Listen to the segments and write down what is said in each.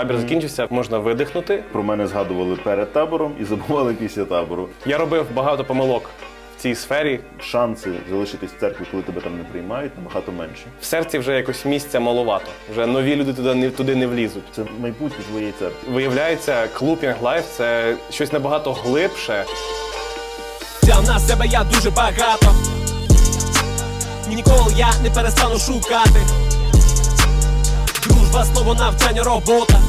табір закінчився, можна видихнути. Про мене згадували перед табором і забували після табору. Я робив багато помилок в цій сфері. Шанси залишитись в церкві, коли тебе там не приймають, набагато менше. В серці вже якось місця маловато. Вже нові люди туди не туди не влізуть. Це майбутнє твоєї церкви. Виявляється, клуб Young Life – це щось набагато глибше. Взяв на себе я дуже багато. Ніколи я не перестану шукати. Дружба, слово, навчання, робота.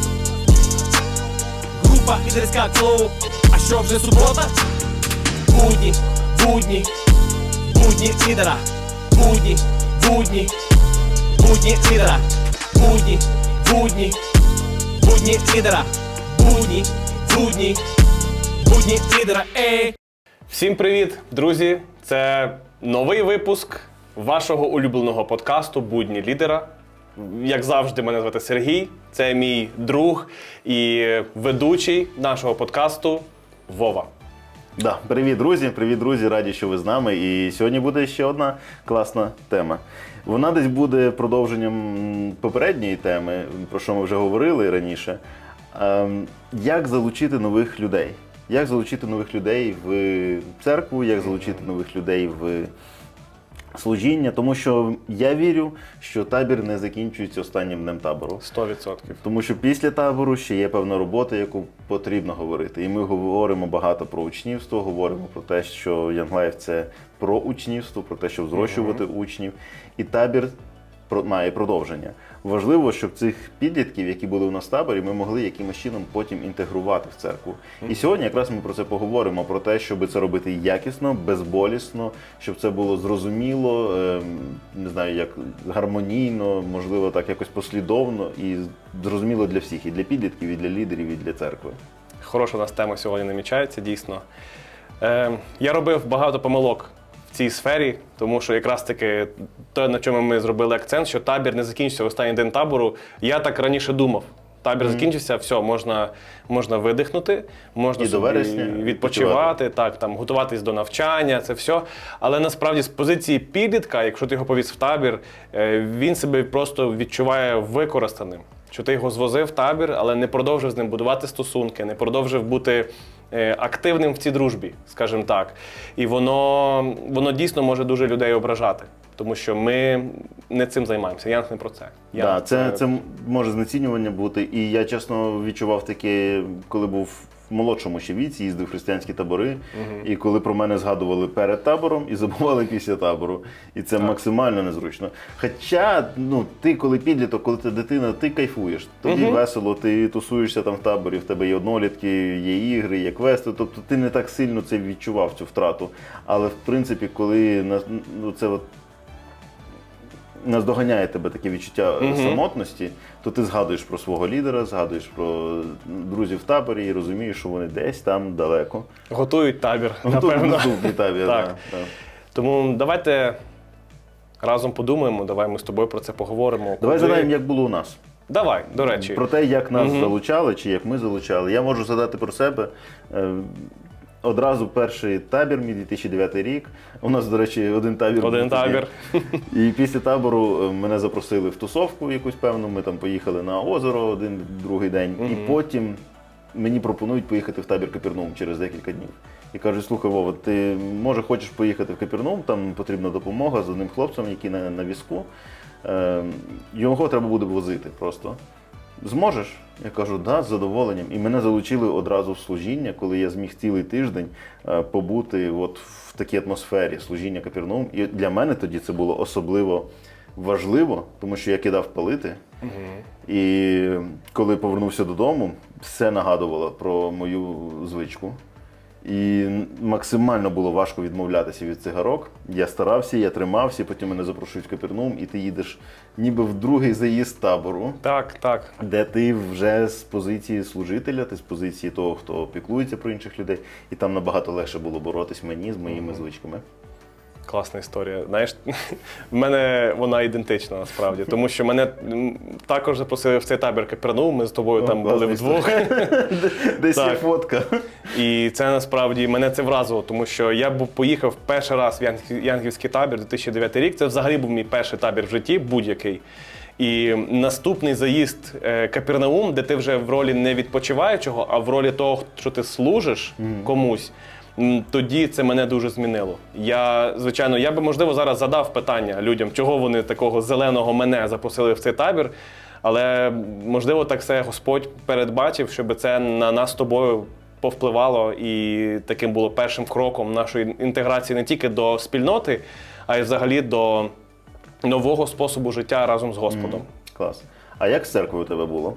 Група, лідерська клуб. А що вже субота? Будні, будні, будні лідера. Будні, будні, будні лідера. Будні, будні, будні лідера. Будні, будні, будні лідера. Ей. Всім привіт, друзі! Це новий випуск вашого улюбленого подкасту Будні лідера. Як завжди, мене звати Сергій. Це мій друг і ведучий нашого подкасту Вова. Да, привіт, друзі! Привіт, друзі! Раді, що ви з нами. І сьогодні буде ще одна класна тема. Вона десь буде продовженням попередньої теми, про що ми вже говорили раніше. Ем, Як залучити нових людей? Як залучити нових людей в церкву, як залучити нових людей в служіння? Тому що я вірю, що табір не закінчується останнім днем табору. 100%. Тому що після табору ще є певна робота, яку потрібно говорити. І ми говоримо багато про учнівство, говоримо про те, що Young – це про учнівство, про те, щоб зрощувати учнів. І табір має продовження. Важливо, щоб цих підлітків, які були у нас в таборі, ми могли якимось чином потім інтегрувати в церкву. І сьогодні якраз ми про це поговоримо: про те, щоб це робити якісно, безболісно, щоб це було зрозуміло, ем, не знаю, як гармонійно, можливо, так якось послідовно і зрозуміло для всіх, і для підлітків, і для лідерів, і для церкви. Хороша у нас тема сьогодні намічається, дійсно. Е, я робив багато помилок в цій сфері, тому що якраз таки те, на чому ми зробили акцент, що табір не закінчився в останній день табору. Я так раніше думав. Табір закінчився, все, можна, можна видихнути, можна І собі вересня відпочивати, так, там, готуватись до навчання, це все. Але насправді з позиції підлітка, якщо ти його повіз в табір, е, він себе просто відчуває використаним. Що ти його звозив в табір, але не продовжив з ним будувати стосунки, не продовжив бути активним в цій дружбі, скажімо так. І воно, воно дійсно може дуже людей ображати, тому що ми не цим займаємося. Я не про це. Я Да, це, це може знецінювання бути. І я чесно відчував таке, коли був в молодшому ще віці, їздив в християнські табори, і коли про мене згадували перед табором і забували після табору. І це максимально незручно. Хоча, ну, ти, коли підліток, коли ти дитина, ти кайфуєш. Тобі весело, ти тусуєшся там в таборі, в тебе є однолітки, є ігри, є квести. Тобто ти не так сильно це відчував, цю втрату. Але в принципі, коли ну, це от наздоганяє тебе таке відчуття е, самотності, то ти згадуєш про свого лідера, згадуєш про друзів в таборі і розумієш, що вони десь там далеко. готують табір, напевно. наступний табір. Так. да, да. Тому давайте разом подумаємо, давай ми з тобою про це поговоримо. Давай Коли- згадаємо, як було у нас. Давай, до речі. Про те, як нас залучали чи як ми залучали. Я можу згадати про себе. Одразу перший табір, мій 2009 рік. У нас, до речі, один табір. Один табір. І після табору е, мене запросили в тусовку якусь певну. Ми там поїхали на озеро один другий день. І потім мені пропонують поїхати в табір Капернаум через декілька днів. І кажуть, слухай, Вова, ти може хочеш поїхати в Капернаум, там потрібна допомога з одним хлопцем, який на, на візку. Е, його треба буде возити просто. Зможеш? Я кажу, да, з задоволенням. І мене залучили одразу в служіння, коли я зміг цілий тиждень е, побути от в такій атмосфері служіння Капернаум. І для мене тоді це було особливо важливо, тому що я кидав палити. І коли повернувся додому, все нагадувало про мою звичку. І максимально було важко відмовлятися від цигарок. Я старався, я тримався, потім мене запрошують в Капернаум, і ти їдеш ніби в другий заїзд табору, Так, так. де ти вже з позиції служителя, ти з позиції того, хто піклується про інших людей, і там набагато легше було боротись мені з моїми звичками. Класна історія. Знаєш, в мене вона ідентична насправді, тому що мене також запросили в цей табір Капернаум, Ми з тобою там були класна вдвох. Десь є Так. фотка. І це насправді мене це вразило, тому що я був поїхав перший раз в Янг- Янгівський табір 2009 рік. Це взагалі був мій перший табір в житті, будь-який. І наступний заїзд е, Капернаум, де ти вже в ролі не відпочиваючого, а в ролі того, що ти служиш комусь. Тоді це мене дуже змінило. Я, звичайно, я би можливо зараз задав питання людям, чого вони такого зеленого мене запросили в цей табір. Але можливо, так все Господь передбачив, щоб це на нас з тобою повпливало і таким було першим кроком нашої інтеграції не тільки до спільноти, а й взагалі до нового способу життя разом з Господом. Клас. А як з церквою у тебе було?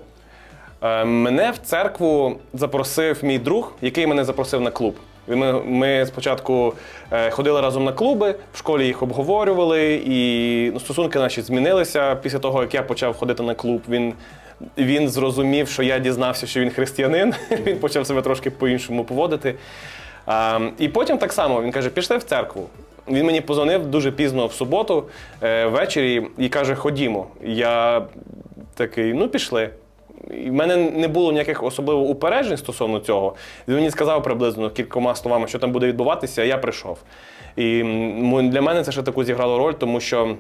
Е, Мене в церкву запросив мій друг, який мене запросив на клуб. Ми, ми спочатку е, ходили разом на клуби, в школі їх обговорювали, і ну, стосунки наші змінилися після того, як я почав ходити на клуб. Він, він зрозумів, що я дізнався, що він християнин. Він почав себе трошки по-іншому поводити. А, і потім так само він каже: пішли в церкву. Він мені позвонив дуже пізно в суботу е, ввечері і каже: Ходімо. Я такий, ну пішли. І в мене не було ніяких особливо упереджень стосовно цього. Він мені сказав приблизно кількома словами, що там буде відбуватися, а я прийшов. І для мене це ще таку зіграло роль, тому що.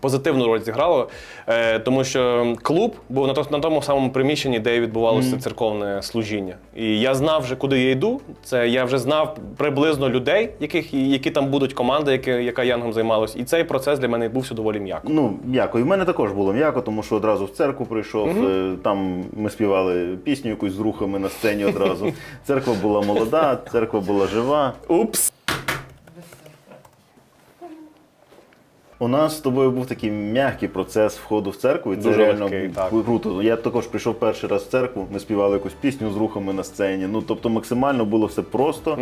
Позитивну роль зіграло, е, тому що клуб був на, то- на тому самому приміщенні, де відбувалося церковне служіння. І я знав вже, куди я йду. Це я вже знав приблизно людей, яких, які там будуть команда, яка, яка янгом займалась. І цей процес для мене відбувся доволі м'яко. Ну, м'яко. І в мене також було м'яко, тому що одразу в церкву прийшов. е, Там ми співали пісню якусь з рухами на сцені одразу. Церква була молода, церква була жива. Упс! У нас з тобою був такий м'який процес входу в церкву, і це Дуже реально легкий, так. круто. Я також прийшов перший раз в церкву, ми співали якусь пісню з рухами на сцені. Ну тобто максимально було все просто.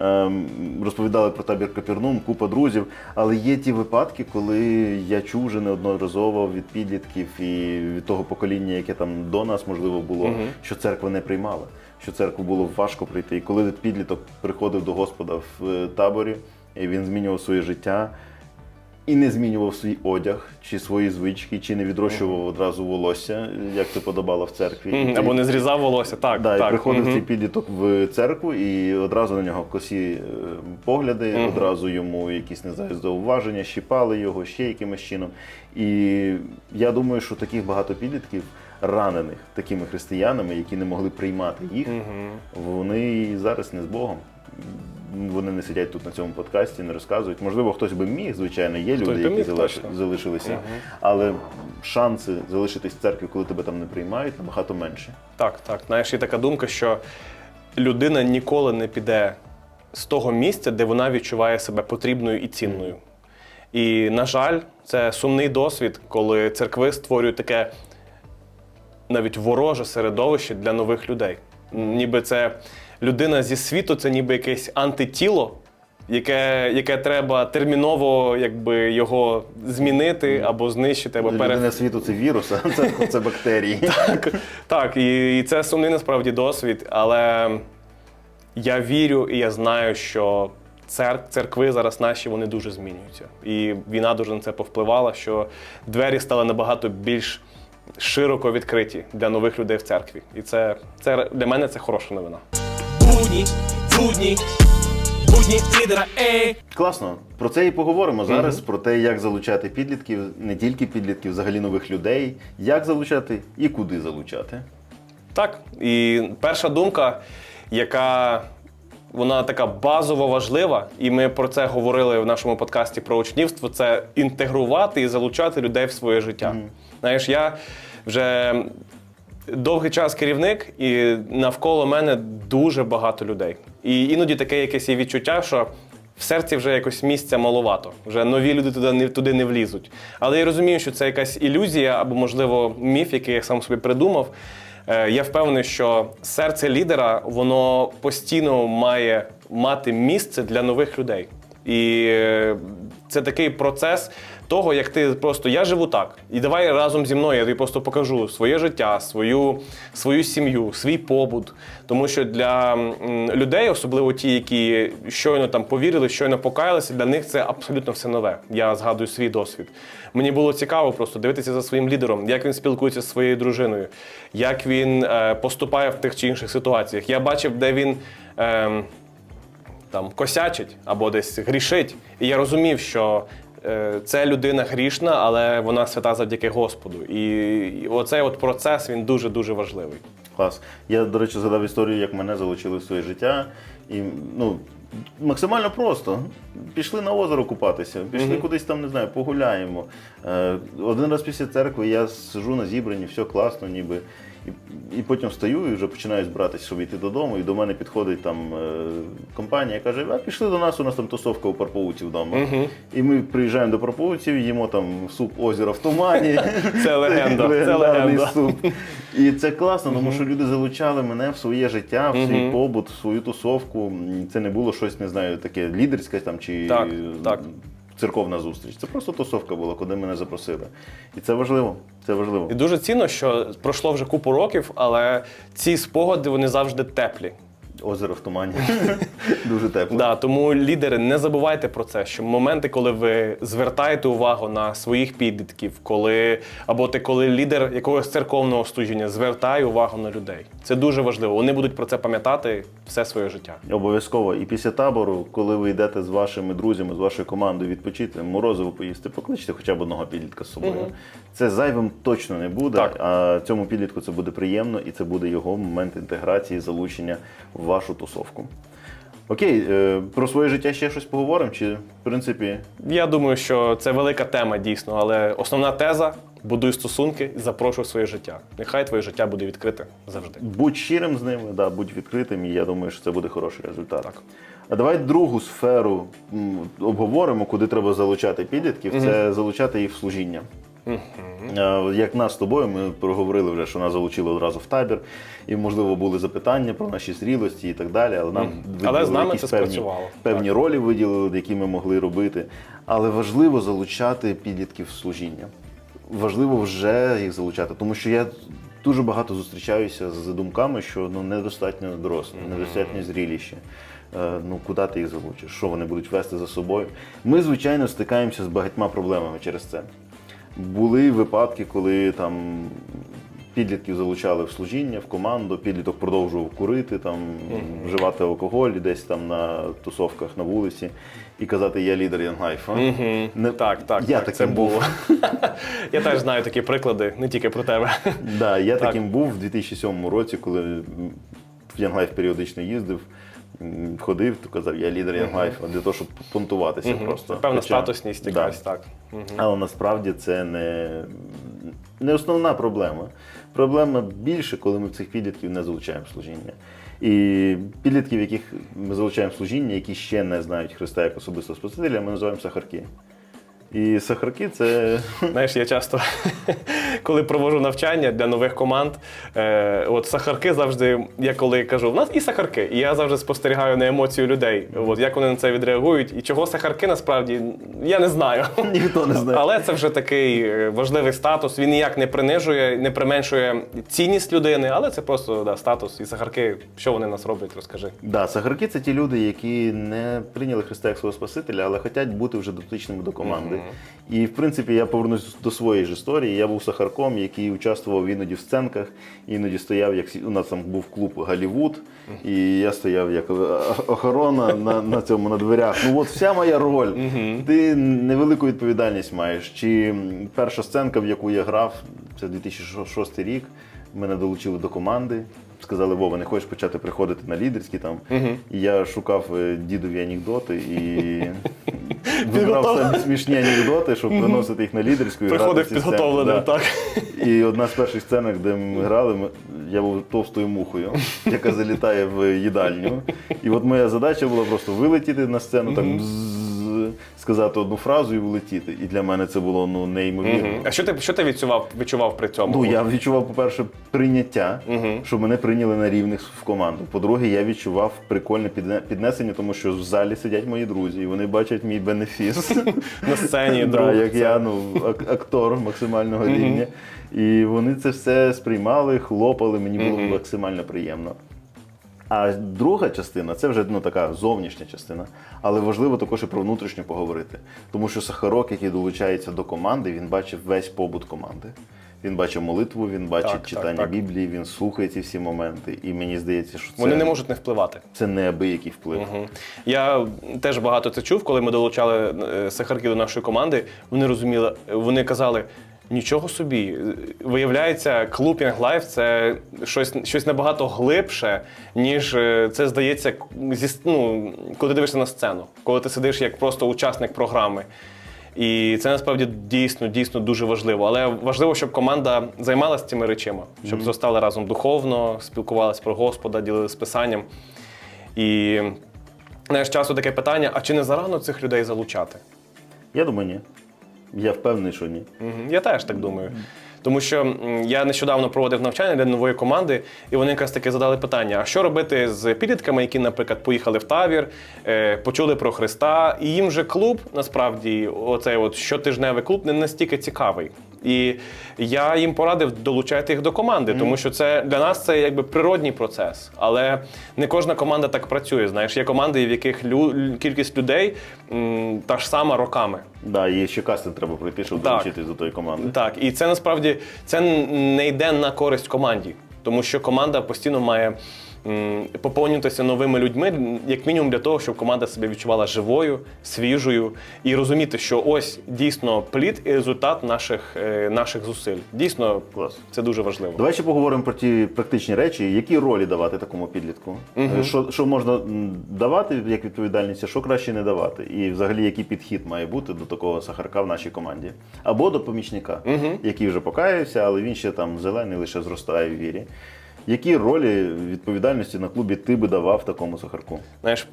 Ем, розповідали про табір Капернум, купа друзів. Але є ті випадки, коли я чув вже неодноразово від підлітків і від того покоління, яке там до нас можливо було, що церква не приймала. Що церкву було важко прийти. І коли підліток приходив до Господа в е, таборі, і він змінював своє життя і не змінював свій одяг, чи свої звички, чи не відрощував одразу волосся, як це подобало в церкві. Мгм, Або не зрізав волосся. Так, Да, так. і приходив мгм. цей підліток в церкву, і одразу на нього косі е, погляди, одразу йому якісь не знаю, зауваження, щіпали його ще якимось чином. І я думаю, що таких багато підлітків, ранених такими християнами, які не могли приймати їх, вони і зараз не з Богом. Вони не сидять тут на цьому подкасті, не розказують. Можливо, хтось би міг, звичайно, є люди, які міг, залиш- залишилися. Але шанси залишитись в церкві, коли тебе там не приймають, набагато менше. Так, так. Знаєш, є така думка, що людина ніколи не піде з того місця, де вона відчуває себе потрібною і цінною. І, на жаль, це сумний досвід, коли церкви створюють таке навіть вороже середовище для нових людей. Ніби це людина зі світу, це ніби якесь антитіло, яке, яке треба терміново якби, його змінити або знищити, або пере... Людина світу це вірус, а церква це бактерії. Так, так і, і це сумний насправді досвід, але я вірю і я знаю, що цер, церкви зараз наші вони дуже змінюються. І війна дуже на це повпливала, що двері стали набагато більш широко відкриті для нових людей в церкві. І це, це для мене це хороша новина. Будні, будні, будні лідера, ей Класно. Про це і поговоримо зараз. Про те, як залучати підлітків, не тільки підлітків, взагалі нових людей, як залучати і куди залучати. Так, і перша думка, яка вона така базово важлива, і ми про це говорили в нашому подкасті про учнівство, це інтегрувати і залучати людей в своє життя. Знаєш, я вже довгий час керівник, і навколо мене дуже багато людей. І іноді таке якесь є відчуття, що в серці вже якось місця маловато. Вже нові люди туди не, туди не влізуть. Але я розумію, що це якась ілюзія або, можливо, міф, який я сам собі придумав. Е, Я впевнений, що серце лідера воно постійно має мати місце для нових людей. І е, це такий процес того, як ти просто я живу так, і давай разом зі мною я тобі просто покажу своє життя, свою, свою сім'ю, свій побут. Тому що для людей, особливо ті, які щойно там повірили, щойно покаялися, для них це абсолютно все нове. Я згадую свій досвід. Мені було цікаво просто дивитися за своїм лідером, як він спілкується зі своєю дружиною, як він е, поступає в тих чи інших ситуаціях. Я бачив, де він. ем, там косячить або десь грішить. І я розумів, що це людина грішна, але вона свята завдяки Господу. І, оцей от процес він дуже дуже важливий. Клас. Я, до речі, згадав історію, як мене залучили в своє життя. І ну, максимально просто. Пішли на озеро купатися, пішли кудись там, не знаю, погуляємо. Е, один раз після церкви я сижу на зібранні, все класно, ніби. І, і потім встаю і вже починаю збиратися, щоб йти додому. І до мене підходить там е, компанія каже: а пішли до нас, у нас там тусовка у Парповуців вдома. І ми приїжджаємо до Парповуців, їмо там суп озера в тумані. Це легенда, це Легендарний легенда. суп. І це класно, тому що люди залучали мене в своє життя, в свій побут, в свою тусовку. Це не було щось, не знаю, таке лідерське там чи так. Церковна зустріч. Це просто тусовка була, куди мене запросили. І це важливо. Це важливо. І дуже цінно, що пройшло вже купу років, але ці спогади вони завжди теплі. Озеро в тумані. Дуже тепло. Да, тому лідери, не забувайте про це, що моменти, коли ви звертаєте увагу на своїх підлітків, коли або ти, коли лідер якогось церковного служіння звертає увагу на людей. Це дуже важливо. Вони будуть про це пам'ятати все своє життя. Обов'язково. І після табору, коли ви йдете з вашими друзями, з вашою командою відпочити, морозиво поїсти, покличте хоча б одного підлітка з собою. Це зайвим точно не буде, Так. а цьому підлітку це буде приємно і це буде його момент інтеграції, залучення в вашу тусовку. Окей, е, про своє життя ще щось поговоримо? Чи в принципі Я думаю, що це велика тема дійсно, але основна теза будуй стосунки і запрошуй своє життя. Нехай твоє життя буде відкрите завжди. будь щирим з ними, да, будь відкритим, і я думаю, що це буде хороший результат. Так. А давай другу сферу обговоримо, куди треба залучати підлітків, це залучати їх в служіння. Е, Як нас з тобою, ми проговорили вже, що нас залучили одразу в табір, і, можливо, були запитання про наші зрілості і так далі. Але нам Але з нами це певні, спрацювало. певні ролі виділили, які ми могли робити. Але важливо залучати підлітків в служіння. Важливо вже їх залучати, тому що я дуже багато зустрічаюся з думками, що ну недостатньо дорослі, недостатньо зріліші. Е, Ну, куди ти їх залучиш? Що вони будуть вести за собою? Ми, звичайно, стикаємося з багатьма проблемами через це. Були випадки, коли там підлітків залучали в служіння, в команду, підліток продовжував курити, там, вживати алкоголь десь там на тусовках на вулиці і казати, я лідер Янгайфа. Не Так, так, я так, таким це був. було. Я теж знаю такі приклади, не тільки про тебе. Да, я Так. таким був в 2007 році, коли в Янгайф періодично їздив, ходив, то казав, я лідер Янгайфа, для того, щоб понтуватися просто. Певна Хоча- статусність Да. якась, так. Мгм. Але насправді це не, не основна проблема. Проблема більше, коли ми в цих підлітків не залучаємо в служіння. І підлітків, яких ми залучаємо в служіння, які ще не знають Христа як особистого Спасителя, ми називаємо сахарки. І сахарки це Знаєш, я часто, коли проводжу навчання для нових команд, е, от сахарки завжди, я коли кажу, в нас і сахарки, і я завжди спостерігаю на емоцію людей, от як вони на це відреагують, і чого сахарки насправді я не знаю. ніхто не знає. Але це вже такий е, важливий статус. Він ніяк не принижує, не применшує цінність людини, але це просто да, статус. І сахарки, що вони нас роблять, розкажи. Да, сахарки це ті люди, які не прийняли Христа як свого Спасителя, але хочуть бути вже дотичними до команди. І в принципі я повернусь до своєї ж історії. Я був сахарком, який участвував іноді в сценках, іноді стояв, як у нас там був клуб Голлівуд, і я стояв як е, охорона на, на цьому на дверях. Ну от вся моя роль. Ти невелику відповідальність маєш. Чи перша сценка, в яку я грав, це 2006 рік. Мене долучили до команди. Сказали, Вова, не хочеш почати приходити на лідерські там. І я шукав е, дідові анекдоти і вибрав самі смішні анекдоти, щоб приносити їх на лідерську. і Приходив підготовленим, Да. так. І одна з перших сценок, де ми грали, я був товстою мухою, яка залітає в їдальню. І от моя задача була просто вилетіти на сцену, так бззз, сказати одну фразу і влетіти. І для мене це було ну неймовірно. А що ти що ти відчував, відчував при цьому? Ну, я відчував, по-перше, прийняття, що мене прийняли на рівних в команду. По-друге, я відчував прикольне підне- піднесення, тому що в залі сидять мої друзі, і вони бачать мій бенефіс. на сцені, Да, друг. як це- я ну, ак- актор максимального рівня. І вони це все сприймали, хлопали, мені було максимально приємно. А друга частина це вже ну, така зовнішня частина. Але важливо також і про внутрішню поговорити. Тому що Сахарок, який долучається до команди, він бачив весь побут команди. Він бачить молитву, він бачить Так, так, читання так. Біблії, він слухає ці всі моменти. І мені здається, що це, Вони не можуть не впливати. це неабиякий вплив. Мгм. Я теж багато це чув, коли ми долучали е, сахарки до нашої команди. Вони розуміли, вони казали. Нічого собі. Виявляється, клуб Young Life – це щось, щось набагато глибше, ніж е, це здається, зі, ну, коли ти дивишся на сцену, коли ти сидиш як просто учасник програми. І це насправді дійсно, дійсно дуже важливо. Але важливо, щоб команда займалася цими речами, щоб зростали разом духовно, спілкувалися про Господа, ділилися писанням. І знаєш, часу таке питання: а чи не зарано цих людей залучати? Я думаю, ні. Я впевнений, що ні. Я теж так думаю. Тому що я нещодавно проводив навчання для нової команди, і вони якраз таки задали питання: а що робити з підлітками, які, наприклад, поїхали в табір, е, почули про Христа, і їм же клуб насправді, оцей от щотижневий клуб, не настільки цікавий. І я їм порадив долучати їх до команди, тому що це для нас це якби природній процес. Але не кожна команда так працює. Знаєш, є команди, в яких лю- кількість людей м, та ж сама роками. Да, і ще кастинг треба пройти, щоб Так. долучитись до тої команди. Так, і це насправді це не йде на користь команді, тому що команда постійно має поповнюватися новими людьми, як мінімум для того, щоб команда себе відчувала живою, свіжою і розуміти, що ось дійсно плід і результат наших, е, наших зусиль. Дійсно, Клас. це дуже важливо. Давай ще поговоримо про ті практичні речі, які ролі давати такому підлітку. Е, Що, що можна давати як відповідальність, а що краще не давати. І взагалі який підхід має бути до такого сахарка в нашій команді. Або до помічника, який вже покаявся, але він ще там зелений, лише зростає в вірі. Які ролі відповідальності на клубі ти би давав такому сахарку? Знаєш,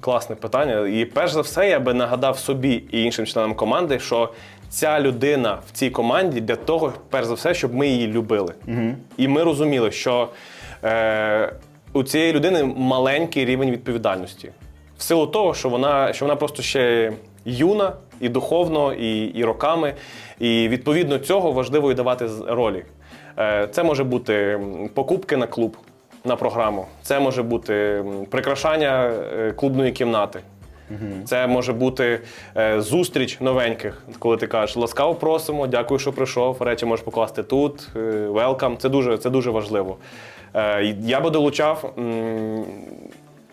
класне питання. І перш за все, я би нагадав собі і іншим членам команди, що ця людина в цій команді для того, перш за все, щоб ми її любили. І ми розуміли, що е, у цієї людини маленький рівень відповідальності. В силу того, що вона, що вона просто ще юна і духовно, і, і роками. І відповідно цього важливо і давати ролі. Е, Це може бути покупки на клуб, на програму. Це може бути прикрашання е, клубної кімнати. Це може бути е, зустріч новеньких, коли ти кажеш ласкаво просимо, дякую, що прийшов. Речі можеш покласти тут. Велкам. Це дуже, це дуже важливо. Я би долучав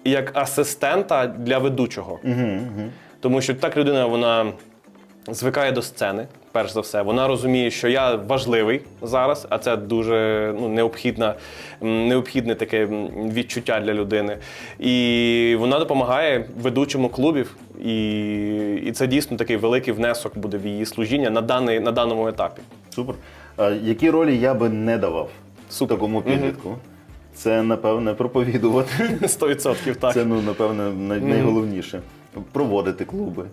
як асистента для ведучого. Тому що так людина вона звикає до сцени, перш за все. Вона розуміє, що я важливий зараз, а це дуже ну, необхідна, необхідне таке відчуття для людини. І вона допомагає ведучому клубів. І, і це дійсно такий великий внесок буде в її служіння на, даний, на даному етапі. Супер. А які ролі я би не давав Супер. такому підлітку? Це, напевне, проповідувати. 100% так. Це, ну, напевне, най- найголовніше. Проводити клуби.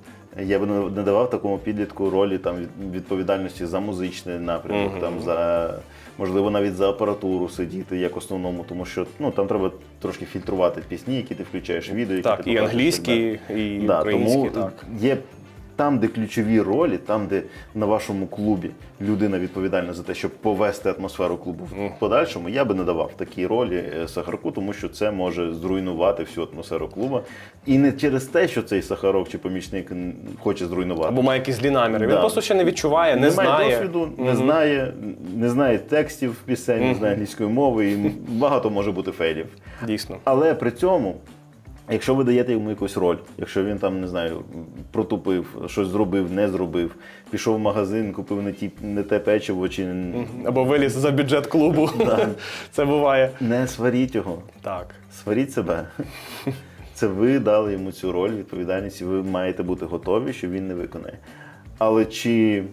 Я би не давав такому підлітку ролі там, від- відповідальності за музичний напрямок, там, за, можливо, навіть за апаратуру сидіти як основному, тому що ну, там треба трошки фільтрувати пісні, які ти включаєш, відео, які Так, ти і англійські, і, і Да, українські. тому так. є там, де ключові ролі, там, де на вашому клубі людина відповідальна за те, щоб повести атмосферу клубу в подальшому, я би не давав такі ролі е, Сахарку, тому що це може зруйнувати всю атмосферу клуба. І не через те, що цей Сахарок чи помічник хоче зруйнувати. Або має якісь злі наміри. Він просто ще не відчуває, не, не знає. досвіду, не знає, не знає текстів пісень, не знає англійської мови, і багато може бути фейлів. Дійсно. Але при цьому, якщо ви даєте йому якусь роль, якщо він там не знаю, протупив, щось зробив, не зробив, пішов в магазин, купив не ті не те печиво, чи Або виліз за бюджет клубу. Це буває. не сваріть його, Так. сваріть себе. Це ви дали йому цю роль, відповідальність, і ви маєте бути готові, що він не виконає. Але чи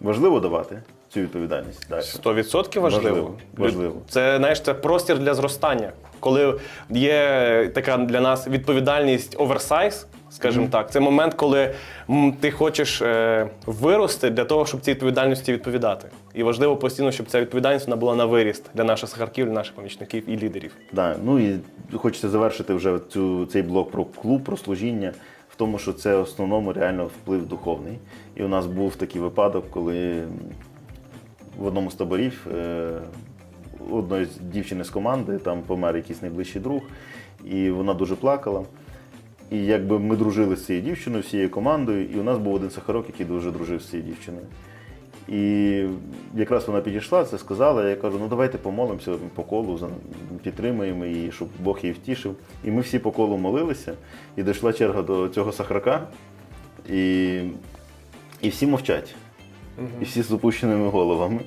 важливо давати цю відповідальність далі? 100% важливо. Важливо, важливо. Це знаєш, це простір для зростання. Коли є така для нас відповідальність оверсайз, скажімо так, це момент, коли ти хочеш е, вирости для того, щоб цій відповідальності відповідати. І важливо постійно, щоб ця відповідальність вона була на виріст для наших сахарків, для наших помічників і лідерів. Да, ну і хочеться завершити вже цю, цей блок про клуб, про служіння, в тому, що це в основному реально вплив духовний. І у нас був такий випадок, коли в одному з таборів е, одної з дівчини з команди там помер якийсь найближчий друг, і вона дуже плакала. І якби ми дружили з цією дівчиною, всією командою, і у нас був один сахарок, який дуже дружив з цією дівчиною. І якраз вона підійшла, це сказала. Я кажу, ну давайте помолимося по колу, підтримаємо її, щоб Бог її втішив. І ми всі по колу молилися, і дійшла черга до цього сахрака, і, і всі мовчать. І всі з опущеними головами.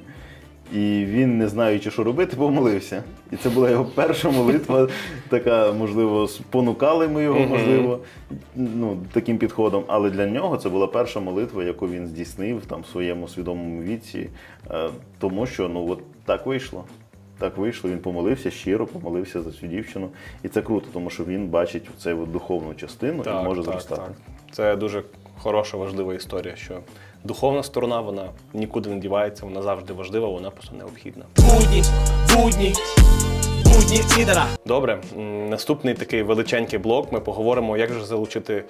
І він, не знаючи, що робити, помолився. І це була його перша молитва, така, можливо, спонукали ми його, можливо, ну, таким підходом. Але для нього це була перша молитва, яку він здійснив там в своєму свідомому віці. Е, Тому що ну от так вийшло. Так вийшло, він помолився щиро, помолився за цю дівчину. І це круто, тому що він бачить цю духовну частину і може зростати. Це дуже хороша, важлива історія, що духовна сторона вона нікуди не дівається, вона завжди важлива, вона просто необхідна. Будні, будні, будні лідера. Добре, наступний такий величенький блок. Ми поговоримо, як же залучити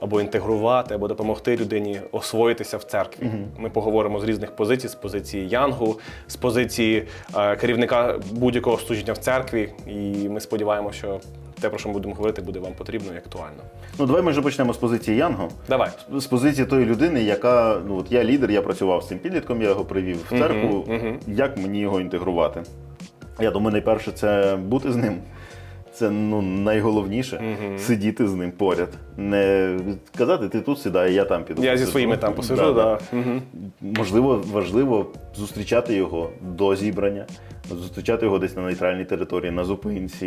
або інтегрувати, або допомогти людині освоїтися в церкві. Ми поговоримо з різних позицій: з позиції Янгу, з позиції е, керівника будь-якого служіння в церкві. І ми сподіваємося, що те, про що ми будемо говорити, буде вам потрібно і актуально. Ну, давай ми вже почнемо з позиції Янго. Давай. З позиції тої людини, яка ну от я лідер, я працював з цим підлітком, я його привів в церкву. Як мені його інтегрувати? Я думаю, найперше це бути з ним. Це ну найголовніше сидіти з ним поряд. Не казати, ти тут сідай, я там піду. Я зі своїми там посижу, Да, да. да. Мгм. Можливо, важливо зустрічати його до зібрання, зустрічати його десь на нейтральній території, на зупинці,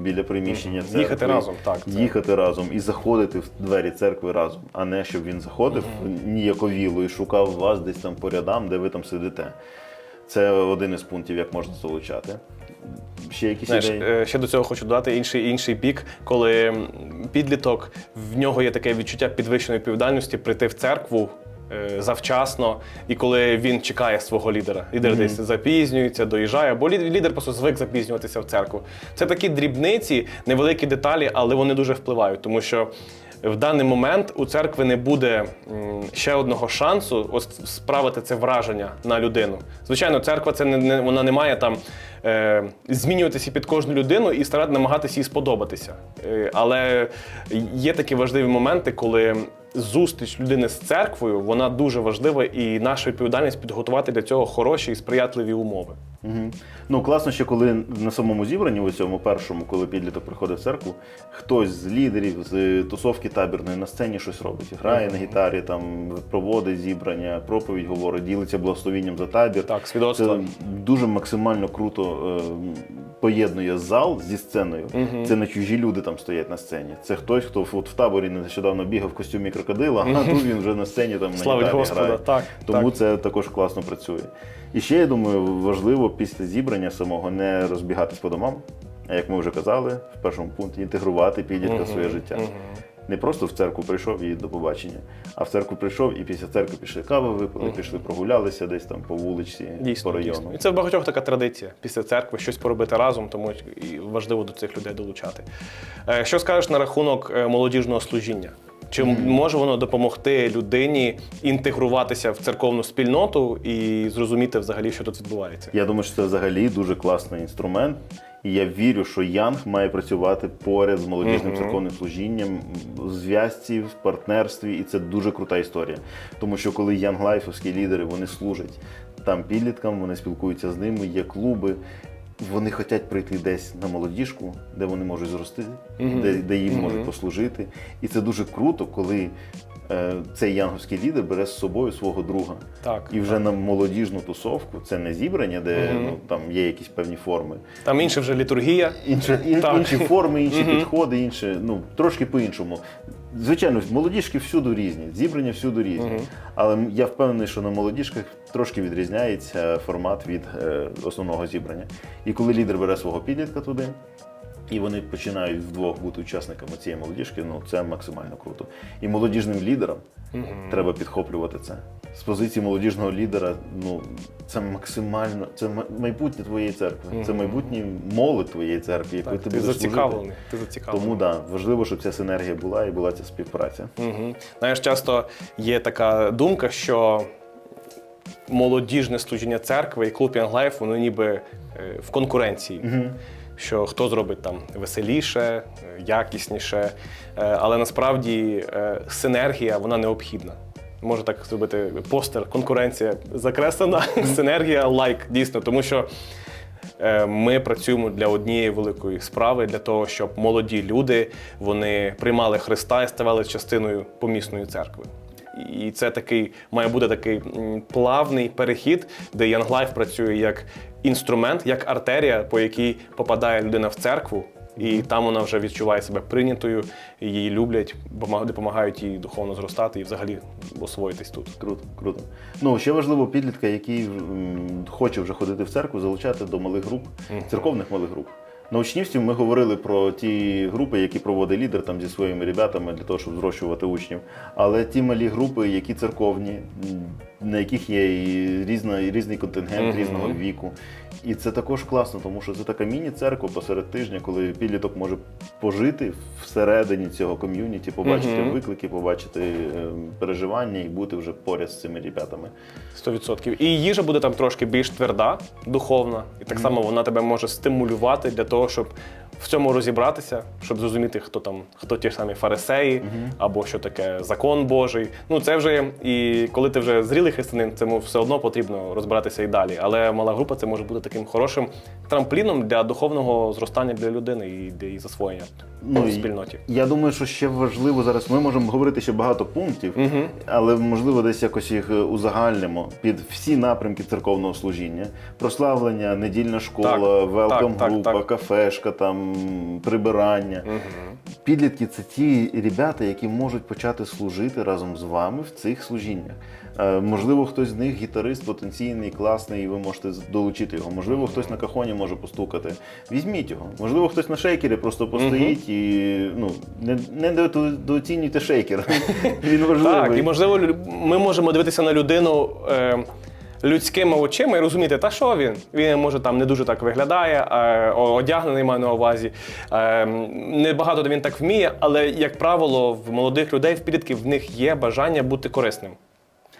біля приміщення. Мгм. Їхати церкви. разом, так, це- Їхати разом і заходити в двері церкви разом, а не щоб він заходив ніяковіло і шукав вас десь там по рядам, де ви там сидите. Це один із пунктів, як можна залучати. Ще якісь Знаєш, ідеї? е, ще до цього хочу додати інший інший бік, коли підліток в нього є таке відчуття підвищеної відповідальності прийти в церкву. Е, Завчасно, і коли він чекає свого лідера. Лідер десь запізнюється, доїжджає, бо лід- лідер просто звик запізнюватися в церкву. Це такі дрібниці, невеликі деталі, але вони дуже впливають, тому що в даний момент у церкви не буде ще одного шансу ось справити це враження на людину. Звичайно, церква це не, не вона не має там е, змінюватися під кожну людину і старати намагатися їй сподобатися. Е, але є такі важливі моменти, коли зустріч людини з церквою вона дуже важлива, і наша відповідальність підготувати для цього хороші і сприятливі умови. Мгм. Ну, класно, що коли на самому зібранні, у цьому першому, коли підліток приходить в церкву, хтось з лідерів з тусовки табірної на сцені щось робить. Грає на гітарі, там проводить зібрання, проповідь говорить, ділиться благословінням за табір. Так, свідоцтво. Це дуже максимально круто е, поєднує зал зі сценою. Це не чужі люди там стоять на сцені. Це хтось, хто от в таборі нещодавно бігав в костюмі крокодила, а тут він вже на сцені там на Славить гітарі Господа, грає. так, Тому так. це також класно працює. І ще я думаю, важливо після зібрання самого не розбігатись по домам, а як ми вже казали в першому пункті, інтегрувати підлітка в своє життя. Не просто в церкву прийшов і до побачення, а в церкву прийшов і після церкви пішли кави випили, пішли прогулялися десь там по вулиці, Дійсно, по району. дійсно. І це в багатьох така традиція після церкви щось поробити разом, тому і важливо до цих людей долучати. Е, Що скажеш на рахунок е, молодіжного служіння? Чи може воно допомогти людині інтегруватися в церковну спільноту і зрозуміти взагалі, що тут відбувається? Я думаю, що це взагалі дуже класний інструмент. І я вірю, що Янг має працювати поряд з молодіжним церковним служінням, в зв'язці, в партнерстві, і це дуже крута історія. Тому що коли янглайфовські лідери вони служать там підліткам, вони спілкуються з ними, є клуби. Вони хочуть прийти десь на молодіжку, де вони можуть зрости, де, де їм можуть послужити. І це дуже круто, коли цей янговський лідер бере з собою свого друга. Так, І вже на молодіжну тусовку це не зібрання, де ну, там є якісь певні форми. Там інше вже літургія. Інші, ін- Так. інші форми, інші підходи, інші, ну трошки по-іншому. Звичайно, молодіжки всюди різні, зібрання всюди різні. Але я впевнений, що на молодіжках трошки відрізняється формат від е, основного зібрання. І коли лідер бере свого підлітка туди, і вони починають вдвох бути учасниками цієї молодіжки, ну це максимально круто. І молодіжним лідерам треба підхоплювати це. З позиції молодіжного лідера, ну це максимально, це майбутнє твоєї церкви, це майбутнє молодь твоєї церкви, якою ти ти будеш служити. зацікавлений. Ти зацікавлений. Тому да, важливо, щоб ця синергія була і була ця співпраця. Угу. Знаєш, часто є така думка, що молодіжне служіння церкви і клуб Young Life, воно ніби е, в конкуренції. Що хто зробить там веселіше, якісніше. Е, Але насправді е, синергія вона необхідна. Можна так зробити постер, конкуренція закреслена, синергія, лайк, дійсно, тому що е, ми працюємо для однієї великої справи, для того, щоб молоді люди вони приймали Христа і ставали частиною помісної церкви. І це такий має бути такий плавний перехід, де Life працює як інструмент, як артерія, по якій попадає людина в церкву, і там вона вже відчуває себе прийнятою, її люблять, помаг- допомагають їй духовно зростати і взагалі освоїтись тут. Круто, круто. Ну ще важливо підлітка, який хоче вже ходити в церкву, залучати до малих груп, церковних малих груп. На учнівстві ми говорили про ті групи, які проводить лідер там зі своїми ребятами для того, щоб зрощувати учнів. Але ті малі групи, які церковні, на яких є і різна, і різний контингент Мгм. різного віку. І це також класно, тому що це така міні-церква посеред тижня, коли підліток може пожити всередині цього ком'юніті, побачити Мгм. виклики, побачити е, переживання і бути вже поряд з цими ребятами. 100%. І їжа буде там трошки більш тверда, духовна, і так само вона тебе може стимулювати для того, щоб в цьому розібратися, щоб зрозуміти, хто там, хто ті ж самі фарисеї, або що таке закон Божий. Ну це вже і коли ти вже зрілий християнин, цьому все одно потрібно розбиратися і далі. Але мала група це може бути таким хорошим трампліном для духовного зростання для людини і для її засвоєння в спільноті. Я думаю, що ще важливо зараз. Ми можемо говорити ще багато пунктів, але можливо десь якось їх е, узагальнимо під всі напрямки церковного служіння: прославлення, недільна школа, так, група, так. кафешка, там прибирання. Підлітки це ті ребята, які можуть почати служити разом з вами в цих служіннях. Е, Можливо, хтось з них гітарист потенційний, класний, і ви можете долучити його. Можливо, хтось на кахоні може постукати. Візьміть його. Можливо, хтось на шейкері просто постоїть і ну не, не недооцінюйте шейкер. Він важливий. Так, і можливо, ми можемо дивитися на людину е, людськими очима і розуміти, та що він? Він може там не дуже так виглядає, е, одягнений маю на увазі. Е, небагато він так вміє, але, як правило, в молодих людей, в підлітків, в них є бажання бути корисним.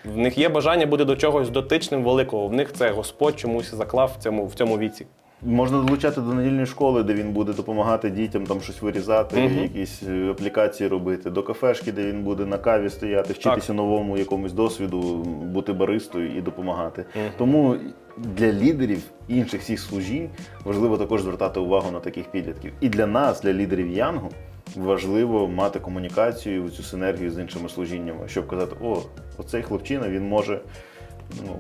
В них є бажання бути до чогось дотичним великого. В них це Господь чомусь заклав в цьому, в цьому віці. Можна долучати до недільної школи, де він буде допомагати дітям там щось вирізати, якісь е, аплікації робити, до кафешки, де він буде на каві стояти, вчитися новому якомусь досвіду, бути баристою і допомагати. Тому для лідерів інших всіх служінь важливо також звертати увагу на таких підлітків. І для нас, для лідерів Янгу, важливо мати комунікацію, цю синергію з іншими служіннями, щоб казати, о, оцей хлопчина він може. Ну,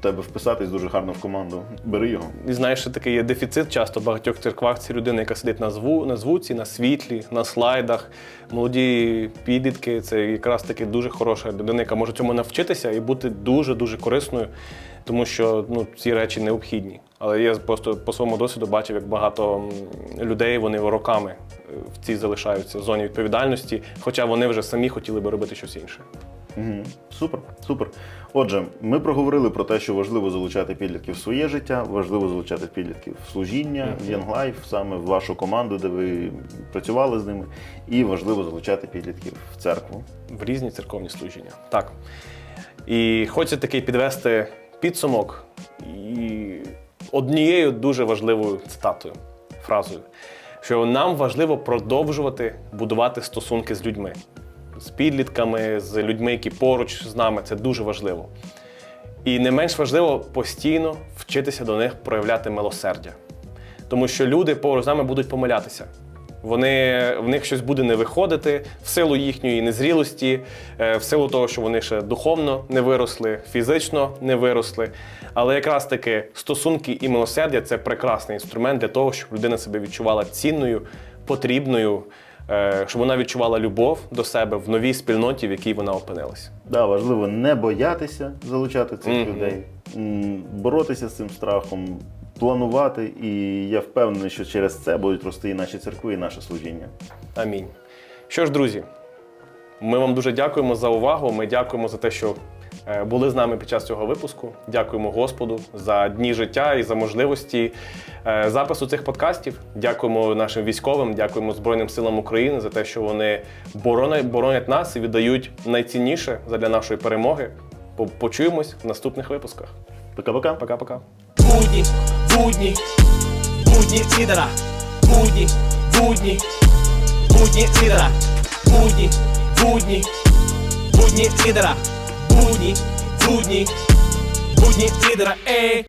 тебе вписатись дуже гарно в команду. Бери його. І знаєш, що такий є дефіцит часто в багатьох церквах. Це людина, яка сидить на зву, на звуці, на світлі, на слайдах. Молоді підлітки це якраз таки дуже хороша людина, яка може цьому навчитися і бути дуже дуже корисною, тому що ну, ці речі необхідні. Але я просто по своєму досвіду бачив, як багато людей вони роками е, в цій залишаються в зоні відповідальності, хоча вони вже самі хотіли би робити щось інше. Угу. Супер, супер. Отже, ми проговорили про те, що важливо залучати підлітків в своє життя, важливо залучати підлітків в служіння, в Young Life, саме в вашу команду, де ви працювали з ними, і важливо залучати підлітків в церкву. в різні церковні служіння. Так. І хочеться такий підвести підсумок і однією дуже важливою цитатою, фразою, що нам важливо продовжувати будувати стосунки з людьми, з підлітками, з людьми, які поруч з нами. Це дуже важливо. І не менш важливо постійно вчитися до них проявляти милосердя. Тому що люди поруч з нами будуть помилятися. Вони, в них щось буде не виходити в силу їхньої незрілості, е, в силу того, що вони ще духовно не виросли, фізично не виросли. Але якраз таки стосунки і милосердя це прекрасний інструмент для того, щоб людина себе відчувала цінною, потрібною, е, щоб вона відчувала любов до себе в новій спільноті, в якій вона опинилась. Да, важливо не боятися залучати цих Мгм. людей, боротися з цим страхом, планувати. І я впевнений, що через це будуть рости і наші церкви, і наше служіння. Амінь. Що ж, друзі, ми вам дуже дякуємо за увагу. Ми дякуємо за те, що е, були з нами під час цього випуску. Дякуємо Господу за дні життя і за можливості е, запису цих подкастів. Дякуємо нашим військовим, дякуємо Збройним силам України за те, що вони боронять, боронять нас і віддають найцінніше для нашої перемоги. Почуємось в наступних випусках. Пока-пока. Пока-пока. Будні, будні, цідера. Будні, будні, будні цідера, Будні, будні, будні цідера, будні, будні, будні цідера, ей